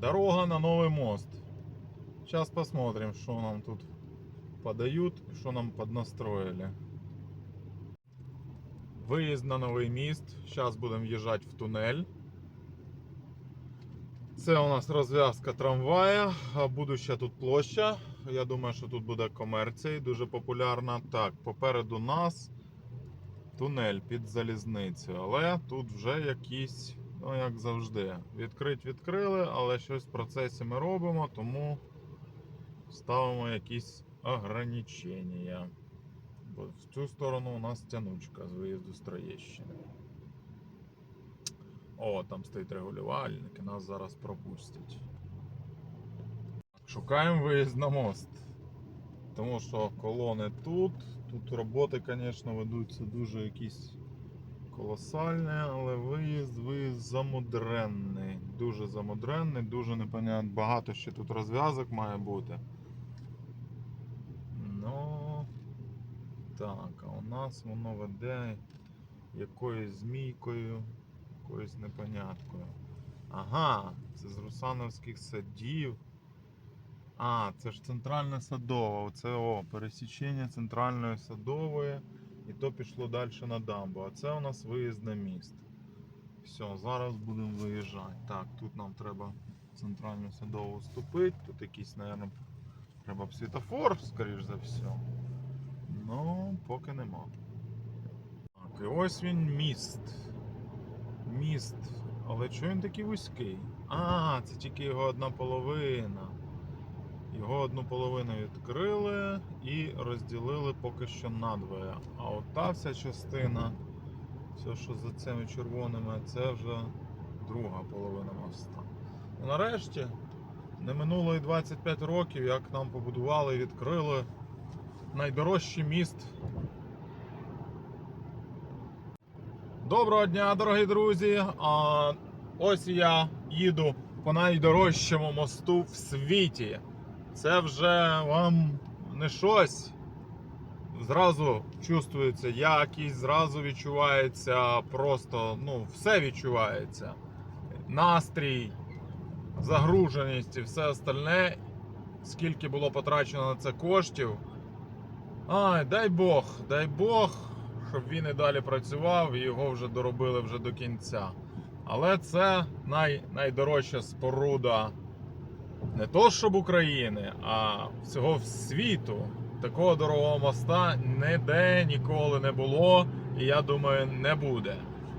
Дорога на новый мост. Сейчас посмотрим, что нам тут подают, что нам поднастроили. Виїзд на новий міст. Зараз будемо в'їжджати в тунель. Це у нас розв'язка трамвая, будуща тут площа. Я думаю, що тут буде комерція, дуже популярна. Так, попереду нас тунель під залізницею, але тут вже якісь, ну як завжди, відкрить відкрили, але щось в процесі ми робимо, тому ставимо якісь ограничення. Бо в цю сторону у нас тянучка з виїзду з Троєщини. О, там стоїть регулювальник і нас зараз пропустять. Шукаємо виїзд на мост. Тому що колони тут. Тут роботи, звісно, ведуться дуже якісь колосальні, але виїзд, виїзд замудренний. Дуже замудренний, дуже непонятно. Багато ще тут розв'язок має бути. Ну. Так, а у нас воно веде якоюсь змійкою, якоюсь непоняткою. Ага, це з Русановських садів. А, це ж центральна садова. Оце о, пересічення центральної садової. І то пішло далі на дамбу. А це у нас виїзд на міст. Все, зараз будемо виїжджати. Так, тут нам треба центральну садову вступити. Тут якийсь, мабуть, треба б світофор, скоріш за все. Ну, поки нема. Так, і ось він міст. Міст. Але чого він такий вузький? А, це тільки його одна половина. Його одну половину відкрили і розділили поки що надвоє. А от та вся частина, все, що за цими червоними, це вже друга половина моста. Ну, нарешті, не минуло і 25 років, як нам побудували і відкрили найдорожчий міст. Доброго дня, дорогі друзі! А, ось я їду по найдорожчому мосту в світі. Це вже вам не щось. Зразу чувствується якість, зразу відчувається просто, ну, все відчувається. Настрій, загруженість і все остальне. Скільки було потрачено на це коштів. Ай, дай Бог, дай Бог, щоб він і далі працював і його вже доробили вже до кінця. Але це най, найдорожча споруда не то щоб України, а всього світу. Такого дорогого моста ніде ніколи не було, і я думаю, не буде.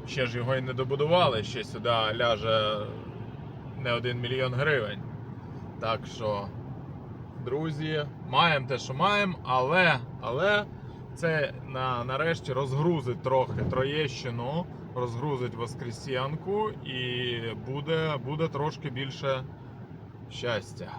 Ще ж його і не добудували, ще сюди ляже не один мільйон гривень. Так що, друзі, маємо те, що маємо, але, але це на, нарешті розгрузить трохи Троєщину, розгрузить Воскресенку і буде, буде трошки більше щастя.